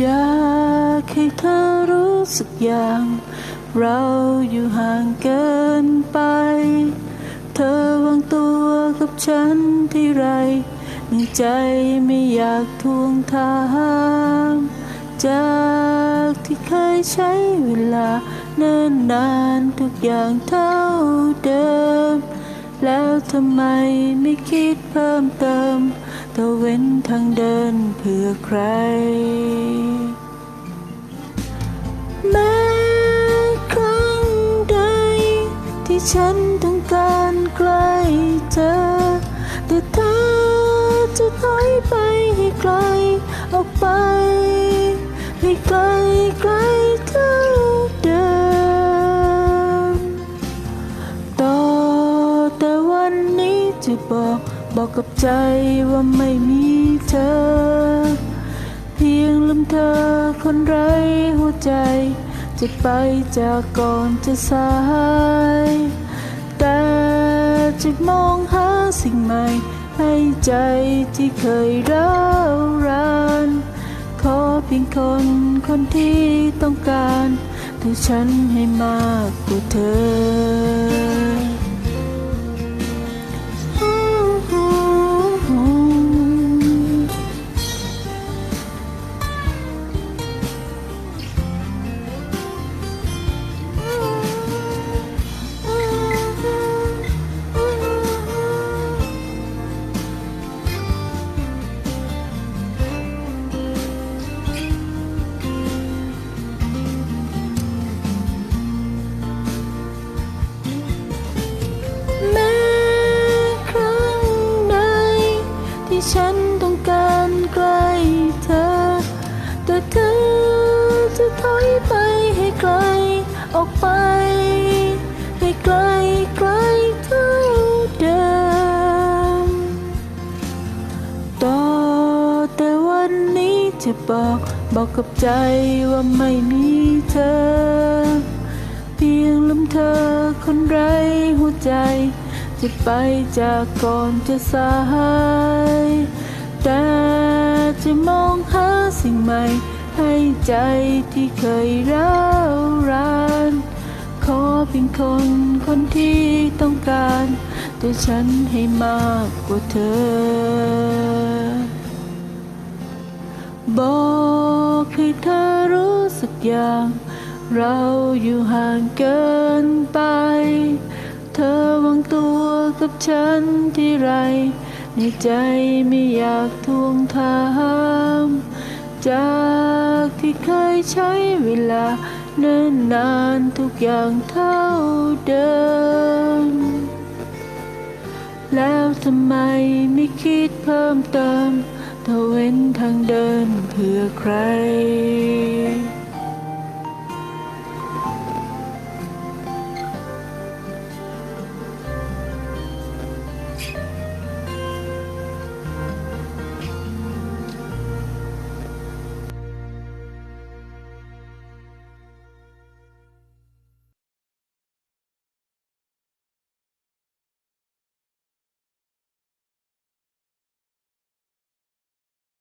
อยากให้เธอรู้สึกอย่าง เราอยู่ห่างเกินไป เธอวางตัวกับฉันที่ไรในใจไม่อยากทวงถามจากที่เคยใช้เวลาเนิ่นนานทุกอย่างเท่าเดิม แล้วทำไมไม่คิดเพิ่มเติม ตะเว้นทางเดินเพื่อใคร แม้ครั้งใด ที่ฉันต้องการใกล้เธอ แต่เธอจะถอยไปให้ไกล ออกไปให้ไกลไกลเท่าเดิมต่อแต่วันนี้จะบอก บอกกับใจว่าไม่มีเธอ เพียงลืมเธอคนไร้หัวใจ จะไปจากก่อนจะสาย แต่จะมองหาสิ่งใหม่ ให้ใจที่เคยร้าวรานขอเพียงคนคนที่ต้องการแต่ฉันให้มากกว่าเธอ ฉันต้องการใกล้เธอ แต่เธอจะถอยไปให้ไกลออกไป ให้ไกลไกลเท่าเดิมต่อแต่วันนี้จะบอกบอกกับใจว่าไม่มีเธอ เพียงลืมเธอคนไร้หัวใจ จะไปจากก่อนจะสาย แต่จะมองหาสิ่งใหม่ ให้ใจที่เคยร้าวรานขอเพียงคนคนที่ต้องการแต่ฉันให้มากกว่าเธอ บอกให้เธอรู้สึกอย่าง เราอยู่ห่างเกินไป กับฉันที่ไร ในใจไม่อยากทวงถาม จากที่เคยใช้เวลาเนิ่นนานทุกอย่างเท่าเดิม แล้วทำไมไม่คิดเพิ่มเติมถ้าเว้นทางเดินเพื่อใคร